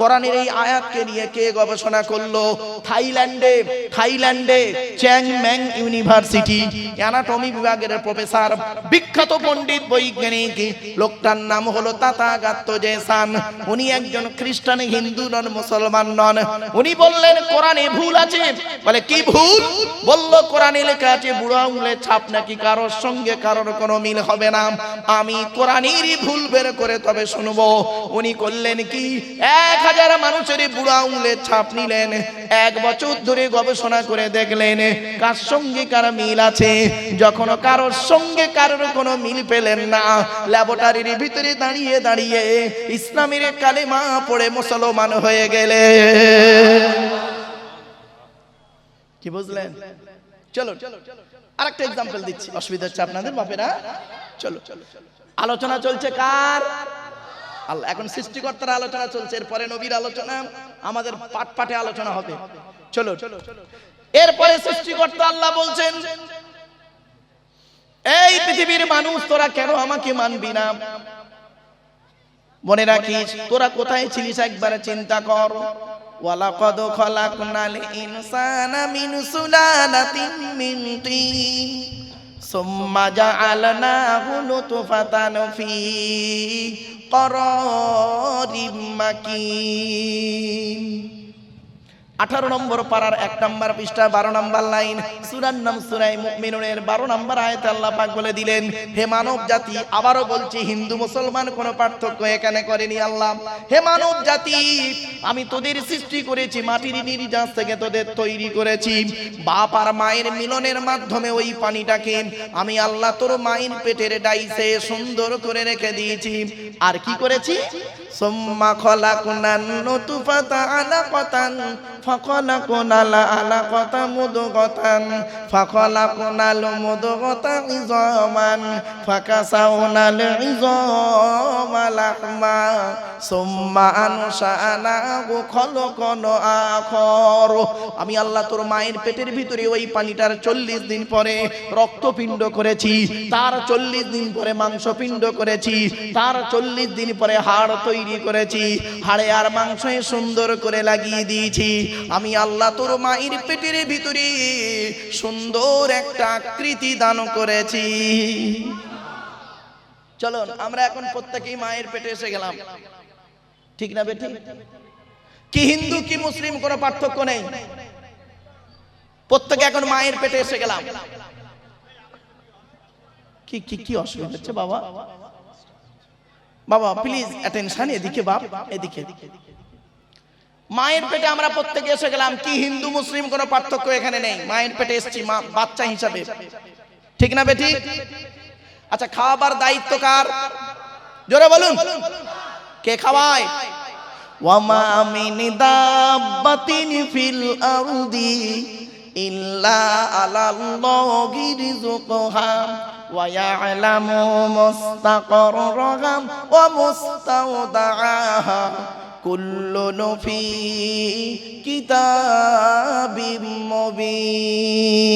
কোরআনের এই আয়াতকে নিয়ে কে গবেষণা করল? থাইল্যান্ডে থাইল্যান্ডে চ্যাং ম্যাং ইউনিভার্সিটি, অ্যানাটমি বিভাগের প্রফেসর, বিখ্যাত পণ্ডিত বৈজ্ঞানিক। লোকটার নাম হলো তাতাগাত্ত জেসান। উনি একজন খ্রিস্টান, হিন্দু নন, মুসলমান নন। উনি বললেন, কোরআনে ভুল আছে। বলে, কি ভুল? বলল, কোরআনে লেখা আছে, বুড়ো আঙুলের ছাপ নাকি কারোর সঙ্গে কারোর কোনো মিল হবে না। আমি কোরআনেরই ভুল বের করে তবে শুনব। উনি করলেন কি? এক হাজার মানুষের বুড়ো আঙুলের ছাপ নিলেন। এক বছর ধরে গবেষণা করে দেখলেন, কার সঙ্গে কার মিল আছে। যখন কারোর সঙ্গে কারোর কোনো মিল পেলেন না, ল্যাবরেটরির ভিতরে দাঁড়িয়ে দাঁড়িয়ে ইসলামের কালেমা পড়ে মুসলমান হয়ে গেলে কি বুঝলেন? চলো আরেকটা এক্সাম্পল দিচ্ছি, অসুবিধা হচ্ছে আপনাদের, বাপেরা। চলো। আলোচনা চলছে কার? আল্লাহ এখন সৃষ্টিকর্তার আলোচনা চলছে, এরপরে নবীর আলোচনা, আমাদের পাট পাটে আলোচনা হবে। চলো এরপরে সৃষ্টিকর্তা আল্লাহ বলছেন, এই পৃথিবীর মানুষ, তোরা কেন আমাকে মানবি না? মনে রাখিস, তোরা কোথায় ছিলিস একবার চিন্তা কর। ওয়ালাকাদ খলাকনাল ইনসানা মিন সুলালাতিন মিন তিন, সুম্মা জাআলনাহু নুতফাতান ফি। করারিম মাকিন। আঠারো নম্বর পাড়ার এক নম্বর পৃষ্ঠা, বারো নম্বর লাইন। সুরার নাম সুরাই মুমিনুনের বারো নম্বর আয়তে আল্লাহ পাক বলে দিলেন, হে মানব জাতি, আবারও বলছি, হিন্দু, মুসলমান কোনো পার্থক্য এখানে করেনি আল্লাহ। হে মানব জাতি, আমি তোদের সৃষ্টি করেছি, মাটির নির্যাস থেকে তোদের তৈরি করেছি। বাপ আর মায়ের মিলনের মাধ্যমে ওই পানিটাকে আমি আল্লাহ তোর মায়ের পেটের ডাইসে সুন্দর করে রেখে দিয়েছি। আর কি করেছি? সোম্মা খলাকুনান নতুফাতা আলাকাতান, ফাখলাকুনাল আলাকাতা মুদগাতান, ফাখলাকুনাল মুদগাতা ইজামান, ফাকাসাউনাল ইজামা লাহমা। সোম্মা আনশানাহু খলকন আখর। আমি আল্লাহ তোর মায়ের পেটের ভিতরে ওই পানিটার চল্লিশ দিন পরে রক্তপিণ্ড করেছি, তার চল্লিশ দিন পরে মাংসপিণ্ড করেছি, তার চল্লিশ দিন পরে হাড় তৈরি করেছি। হাড়ে আর মাংসে সুন্দর করে লাগিয়ে দিয়েছি। আমি আল্লাহ তোর মায়ের পেটের ভিতরে সুন্দর একটা আকৃতি দান করেছি। চলো আমরা এখন প্রত্যেকেই মায়ের পেটে এসে গেলাম। ঠিক না বেটি কি হিন্দু, কি মুসলিম, কোনো পার্থক্য নেই? প্রত্যেকে এখন মায়ের পেটে এসে গেলাম। কি কি কি অসুবিধা হচ্ছে বাবা? বাবা প্লিজ অ্যাটেনশন এদিকে বাপ, এদিকে। মায়ের পেটে আমরা প্রত্যেকে এসে গেলাম, কি হিন্দু, মুসলিম কোনো পার্থক্য এখানে নেই। মায়ের পেটে এসেছি, মা, বাচ্চা হিসাবে। ঠিক না বেটি? আচ্ছা খাওয়াবার দায়িত্ব কার? জোরে বলুন। কে খাওয়ায়? ওয়ামা মিন দাব্বাতিন ফিল আরদি ইল্লা আলাল্লাহি রিজকুহা মুস্তাকাররাহা ওয়া মুস্তাওদাআহা কুল্লুন ফি কিতাবিম মুবিন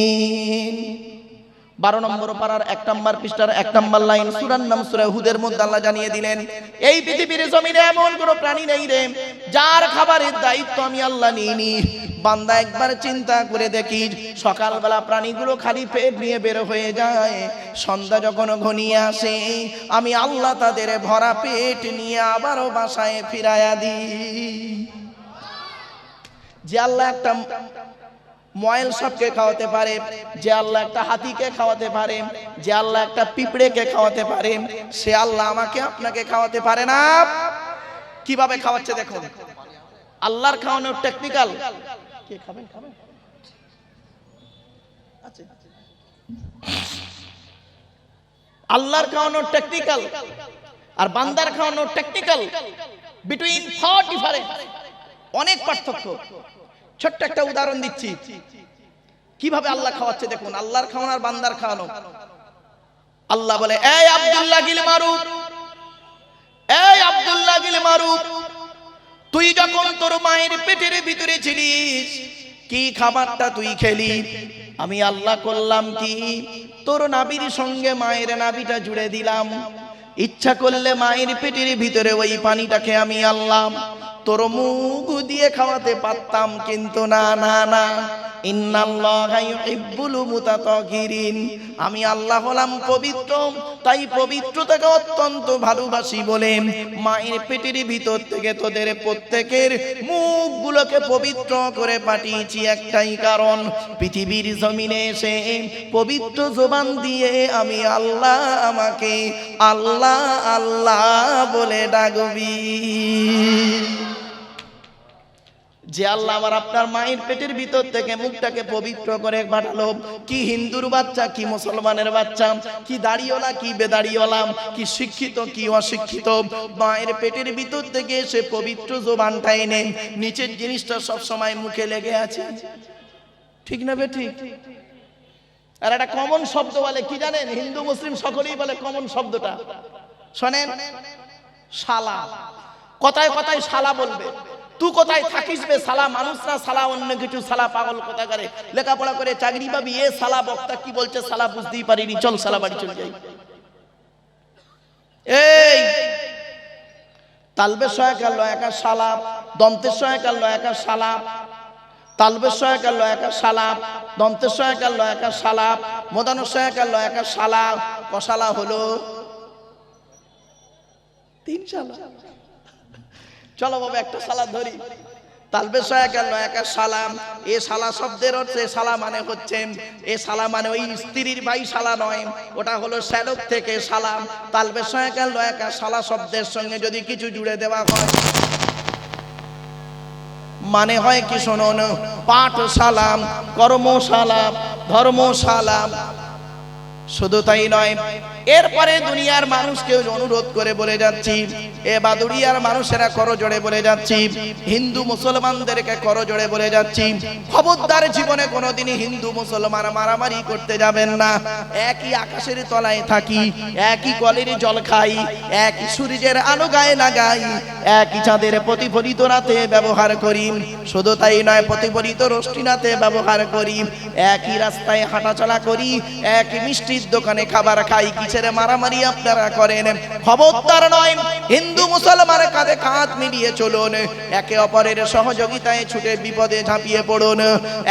বারো নম্বর পাড়ার এক নম্বর পৃষ্ঠার এক নম্বর লাইন সুরার নাম সুরা হুদের মধ্যে আল্লাহ জানিয়ে দিলেন, এই পৃথিবীর জমিনে এমন কোনো প্রাণী নেই রে, যার খাবারের দায়িত্ব আমি আল্লাহ নিইনি। বান্দা একবার চিন্তা করে দেখি, সকালবেলা প্রাণীগুলো খালি পেট নিয়ে বের হয়ে যায়। সন্ধ্যা যখন ঘনিয়ে আসে, আমি আল্লাহ তাদের ভরা পেট নিয়ে আবারও বাসায় ফিরাইয়া দিই। যে আল্লাহ একটা ময়েল সবকে খাওয়াতে পারে, যে আল্লাহ একটা হাতিকে খাওয়াতে পারে, যে আল্লাহ একটা পিঁপড়েকে খাওয়াতে পারে, সে আল্লাহ আমাকে আপনাকে খাওয়াতে পারে না। কীভাবে খাওয়াচ্ছে দেখুন? আল্লাহর খাওয়ানোর টেকনিক্যাল কে খাবেন খাবেন। আল্লাহর খাওয়ানোর টেকনিক্যাল আর বান্দার খাওয়ানোর টেকনিক্যাল বিটুইন অনেক পার্থক্য। ছোট্ট একটা উদাহরণ দিচ্ছি। কীভাবে আল্লাহ খাওয়াচ্ছে দেখুন, আল্লাহর খাওয়ানো আর বান্দার খাওয়ানো। আল্লাহ বলে, এই আব্দুল্লাহ গিল মারুফ, এই আব্দুল্লাহ গিল মারুফ তুই যখন তোর মায়ের পেটের ভিতরে ছিলিস, কি খাবারটা তুই খেলি? আমি আল্লাহ করলাম কি? তোর নাবির সঙ্গে মায়ের নাবিটা জুড়ে দিলাম। ইচ্ছা করলে মায়ের পেটের ভিতরে ওই পানিটাকে আমি আল্লাহ তোর মুখ দিয়ে খাওয়াতে পারতাম, কিন্তু না না না। আমি আল্লাহ হলাম পবিত্র, তাই পবিত্রতাকে অত্যন্ত ভালোবাসি বলে মায়ের পেটের ভিতর থেকে তোদের প্রত্যেকের মুখগুলোকে পবিত্র করে পাঠিয়েছি একটাই কারণ, পৃথিবীর জমিনে এসে পবিত্র জবান দিয়ে আমি আল্লাহ আমাকে আল্লাহ আল্লাহ বলে ডাকবি। যে আল্লাহ আমার আপনার মায়ের পেটের ভিতর থেকে মুখটাকে পবিত্র করে পাঠালো। কি হিন্দুর বাচ্চা, কি মুসলমানের বাচ্চা, কি দাড়িওয়ালা, কি বেদাড়িওয়ালা, কি শিক্ষিত, কি অশিক্ষিত। মায়ের পেটের ভিতর থেকে সে পবিত্র জোবানটা এনে নিচের জিনিসটা সব সময় মুখে লেগে আছে। ঠিক না বে ঠিক? আর একটা কমন শব্দ বলে, কি জানেন? হিন্দু, মুসলিম সকলেই বলে কমন শব্দটা। শোনেন? শালা। কথায় কথায় শালা বলবে। তুই কোথায় থাকিস বে সালা মানুষ না সালা অন্য কিছু সালা পাগল কথা করে লেখাপড়া করে চাকরি পাবি এ সালা বক্তা কি বলছে সালা বুঝতেই পারিনি চল সালা বাড়ি চলে যাই এই তালবের সহায়ক আল্লো একা সালাপ দন্তের সহায়ক আল্লো একা সালাপ তালবের সহায়ক আল্লো একা সালাপ দন্তের সহায়ক আল্লো একা সালাপ মোদানোর সহায়ক আল্লো একা সালাপ কসালা হলো তিন সালা চলো বাবা, একটা সালাদ ধরি। তালবে সহায়ক আল্লাহ একা সালাম। এ সালা শব্দের অর্থে সালা মানে হচ্ছে, এ সালা মানে ওই স্ত্রীর ভাই সালা নয়, ওটা হলো শ্যালক থেকে সালাম তালবে সহায়ক আল্লাহ একা সালা শব্দের সঙ্গে যদি কিছু জুড়ে দেওয়া হয়। মানে হয় কি শোনুন, পাঠ সালাম, কর্ম সালাম, ধর্ম সালাম। শুধু তাই নয় এরপরে দুনিয়ার মানুষকে অনুরোধ করে বলে যাচ্ছি, এ বাদুড়িয়ার মানুষেরা করজোড়ে বলে যাচ্ছি, হিন্দু মুসলমানদেরকে করজোড়ে বলে যাচ্ছি, খবরদার জীবনে কোনোদিনই হিন্দু মুসলমান মারামারি করতে যাবেন না। একই আকাশের তলায় থাকি, একই কলের জল খাই, একই সূর্যের আলো গায়ে লাগাই, একই চাঁদের প্রতিফলিত রাতে ব্যবহার করি, শুধু তাই নয়, প্রতিফলিত রশ্মি রাতে ব্যবহার করি, একই রাস্তায় হাঁটাচলা করি, একই মিষ্টির দোকানে খাবার খাই কিসের মারামারি আপনারা করেন। খবরদার নয়, হিন্দু মুসলমান কাঁধে কাঁধ মিলিয়ে চলুন। একে অপরের সহযোগিতায় ছুটে বিপদে ঝাঁপিয়ে পড়ুন।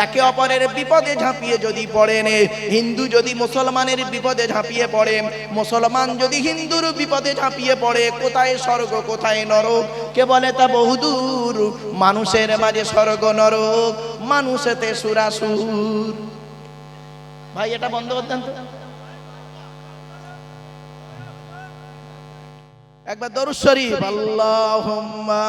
একে অপরের বিপদে ঝাঁপিয়ে যদি পড়েন, হিন্দু যদি মুসলমানের বিপদে ঝাঁপিয়ে পড়ে, মুসলমান যদি হিন্দুর বিপদে ঝাঁপিয়ে পড়ে, কোথায় স্বর্গ, কোথায় নরক? কে বলে তা বহুদূর, মানুষের মাঝে স্বর্গ, নরক। মানুষেতে সুরাসুর। ভাই, এটা বন্ধ করতেন তো। একবার দরুদ শরীফ। আল্লাহুম্মা